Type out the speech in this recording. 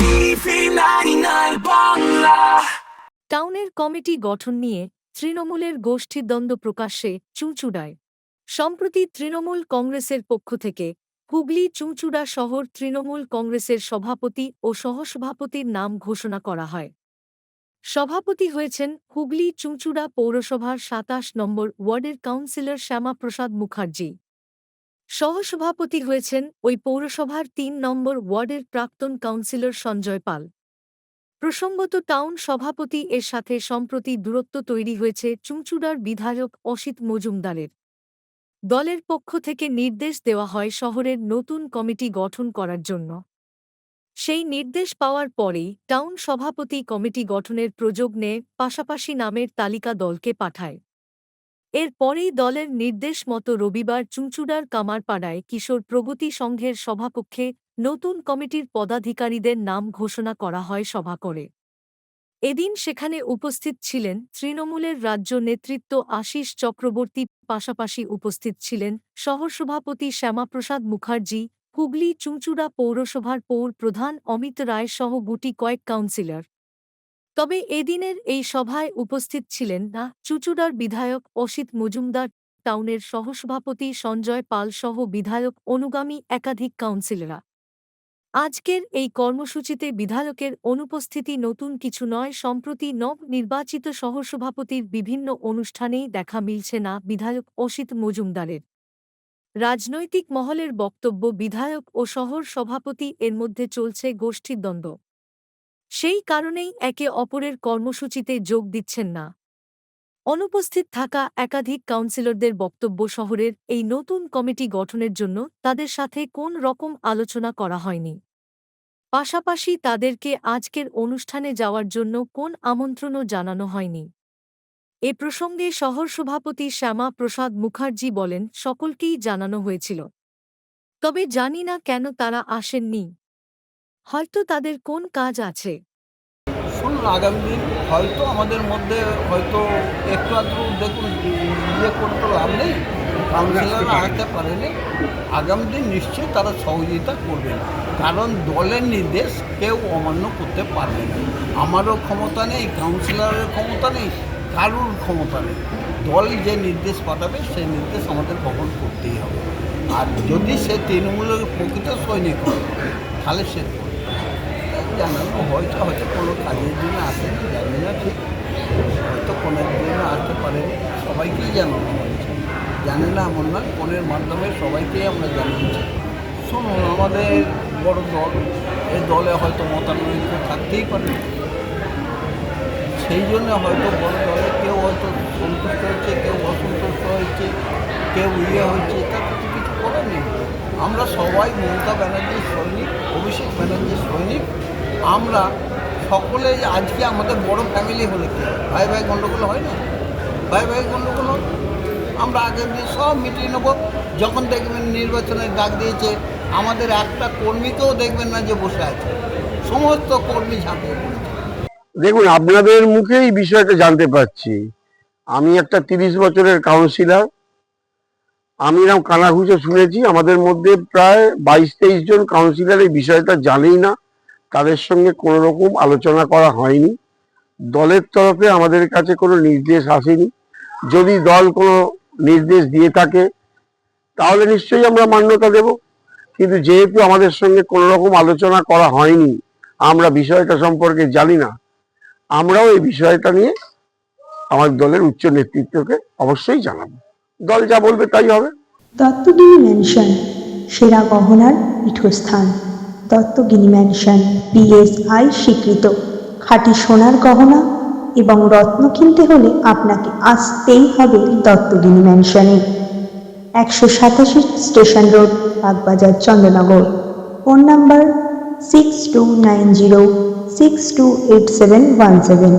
TV 99 Bangla টাউনের committee গঠন নিয়ে তৃণমূলের গোষ্ঠীদ্বন্দ্ব প্রকাশ্যে চুঁচুড়ায়। সম্প্রতি তৃণমূল কংগ্রেসের পক্ষ থেকে হুগলি চুঁচুড়া শহর তৃণমূল কংগ্রেসের সভাপতি ও সহসভাপতির নাম ঘোষণা করা হয়। সভাপতি হয়েছেন হুগলি চুঁচুড়া পৌরসভার সাতাশ নম্বর ওয়ার্ডের কাউন্সিলর শ্যামাপ্রসাদ মুখার্জি। সহসভাপতি হয়েছেন ওই পৌরসভার তিন নম্বর ওয়ার্ডের প্রাক্তন কাউন্সিলর সঞ্জয় পাল। প্রসঙ্গত টাউন সভাপতি এর সাথে সম্প্রতি দূরত্ব তৈরি হয়েছে চুঁচুড়ার বিধায়ক অসিত মজুমদারের। দলের পক্ষ থেকে নির্দেশ দেওয়া হয় শহরের নতুন কমিটি গঠন করার জন্য। সেই নির্দেশ পাওয়ার পরেই টাউন সভাপতি কমিটি গঠনের প্রযোগ নেয় পাশাপাশি নামের তালিকা দলকে পাঠায়। এর পরেই দলের নির্দেশ মতো রবিবার চুঁচুড়ার কামারপাড়ায় কিশোর প্রগতি সংঘের সভাপক্ষে নতুন কমিটির পদাধিকারীদের নাম ঘোষণা করা হয় সভা করে। এদিন সেখানে উপস্থিত ছিলেন তৃণমূলের রাজ্য নেতৃত্ব আশিস চক্রবর্তী, পাশাপাশি উপস্থিত ছিলেন সহসভাপতি শ্যামাপ্রসাদ মুখার্জি, হুগলি চুঁচুড়া পৌরসভার পৌর প্রধান অমিত রায় সহ গুটি কয়েক কাউন্সিলর। তবে এদিনের এই সভায় উপস্থিত ছিলেন না চুচুড়ার বিধায়ক অসিত মজুমদার, টাউনের সহসভাপতি সঞ্জয় পাল সহ বিধায়ক অনুগামী একাধিক কাউন্সিলররা। আজকের এই কর্মসূচিতে বিধায়কের অনুপস্থিতি নতুন কিছু নয়, সম্প্রতি নব নির্বাচিত সহসভাপতির বিভিন্ন অনুষ্ঠানেই দেখা মিলছে না বিধায়ক অসিত মজুমদারের। রাজনৈতিক মহলের বক্তব্য বিধায়ক ও শহর সভাপতি এর মধ্যে চলছে গোষ্ঠীদ্বন্দ্ব। সেই কারণেই একে অপরের কর্মসূচিতে যোগ দিচ্ছেন না। অনুপস্থিত থাকা একাধিক কাউন্সিলরদের বক্তব্য শহরের এই নতুন কমিটি গঠনের জন্য তাদের সাথে কোন রকম আলোচনা করা হয়নি। পাশাপাশি তাদেরকে আজকের অনুষ্ঠানে যাওয়ার জন্য কোন আমন্ত্রণও জানানো হয়নি। এ প্রসঙ্গে শহর সভাপতি শ্যামা প্রসাদ মুখার্জি বলেন, সকলকেই জানানো হয়েছিল। তবে জানি না কেন তারা আসেননি। হয়তো তাদের কোন কাজ আছে? শুনুন আগামী দিন হয়তো আমাদের মধ্যে হয়তো একটু আধটু দেখুন ইয়ে করে তো লাভ নেই কাউন্সিলর আসতে পারেনি। আগামী দিন নিশ্চয়ই তারা সহযোগিতা করবেন কারণ দলের নির্দেশ কেউ অমান্য করতে পারবে না। আমারও ক্ষমতা নেই কাউন্সিলরের ক্ষমতা নেই কারুর ক্ষমতা নেই। দল যে নির্দেশ পাঠাবে সেই নির্দেশ আমাদের বহন করতেই হবে। আর যদি সে তৃণমূলের প্রকৃত সৈনিক হয় তাহলে সে করবে। জানানো হয়তো হয়তো কোনো কাজের জন্য আসেন, জানি না ঠিক। হয়তো কোনের জন্য আসতে পারেন, সবাইকেই জানানো হয়েছে। জানে না এমন না, ফোনের মাধ্যমে সবাইকেই আমরা জানিয়েছি। শুনুন, আমাদের বড় দল, এই দলে হয়তো মতানৈক্য থাকতেই পারে। সেই জন্য হয়তো বড় দলে কেউ হয়তো সন্তুষ্ট হয়েছে কেউ অসন্তুষ্ট হয়েছে কেউ ইয়ে হয়েছে তাতে তো কিছু করার নেই। আমরা সবাই মমতা ব্যানার্জির সৈনিক, অভিষেক ব্যানার্জির সৈনিক। আমরা সকলে আজকে আমাদের বড় ফ্যামিলি হলে কি? ভাই ভাই গণ্ডগোল হয় না? ভাই ভাই গণ্ডগোল হয়? আমরা আগের দিন সব মিটিয়ে নেব। যখন দেখবেন নির্বাচনের ডাক দিয়েছে, আমাদের একটা কর্মীকেও দেখবেন না যে বসে আছে। সমস্ত কর্মী ঝাঁপিয়ে দেখুন, আপনাদের মুখে এই বিষয়টা জানতে পারছি। আমি একটা তিরিশ বছরের কাউন্সিলর আমি এরকম কানাঘুষো শুনেছি। আমাদের মধ্যে প্রায় বাইশ তেইশ জন কাউন্সিলর এই বিষয়টা জানেই না। তাদের সঙ্গে কোনো রকম আলোচনা করা হয়নি। দলের তরফে আমাদের কাছে কোনো নির্দেশ আসেনি। যদি দল কোনো নির্দেশ দিয়ে থাকে, তাহলে নিশ্চয়ই আমরা মান্যতা দেব। কিন্তু যেহেতু আমাদের সঙ্গে কোনো রকম আলোচনা করা হয়নি, আমরা বিষয়টা সম্পর্কে জানি না, আমরাও এই বিষয়টা নিয়ে আমার দলের উচ্চ নেতৃত্বকে অবশ্যই জানাব। দল যা বলবে তাই হবে। দত্তগিরি ম্যানশন সেরা গহনার পীঠস্থান। দত্তগিরি ম্যানশন বিএসআই স্বীকৃত। খাঁটি সোনার গহনা এবং রত্ন কিনতে হলে আপনাকে আসতেই হবে দত্তগিনী ম্যানশনে একশো সাতাশি station road, Bagbazar, Chandranagar. Phone number six two nine zero, six two eight seven one seven.